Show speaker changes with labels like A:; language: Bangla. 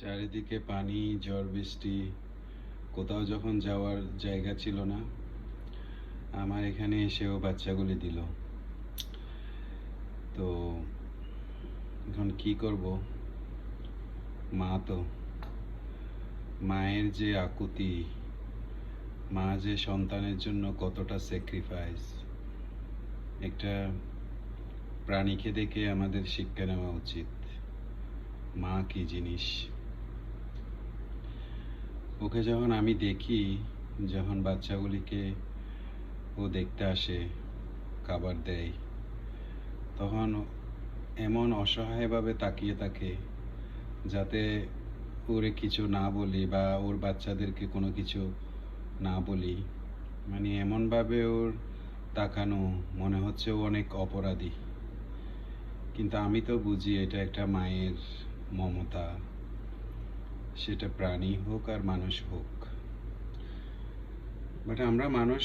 A: চারিদিকে পানি, ঝড়, বৃষ্টি, কোথাও যখন যাওয়ার জায়গা ছিল না, আমার এখানে এসেও বাচ্চাগুলি দিল। তো এখন কি করব? মা তো, মায়ের যে আকুতি, মা যে সন্তানের জন্য কতটা স্যাক্রিফাইস একটা প্রাণীকে দেখে আমাদের শিক্ষা নেওয়া উচিত। মা কি জিনিস? ওকে যখন আমি দেখি, যখন বাচ্চাগুলিকে ও দেখতে আসে, খাবার দেয়, তখন এমন অসহায়ভাবে তাকিয়ে থাকে যাতে ওরে কিছু না বলি বা ওর বাচ্চাদেরকে কোনো কিছু না বলি। মানে এমনভাবে ওর তাকানো মনে হচ্ছে ও অনেক অপরাধী। কিন্তু আমি তো বুঝি এটা একটা মায়ের মমতা। সেটা প্রাণী হোক আর মানুষ হোক। বাট আমরা মানুষ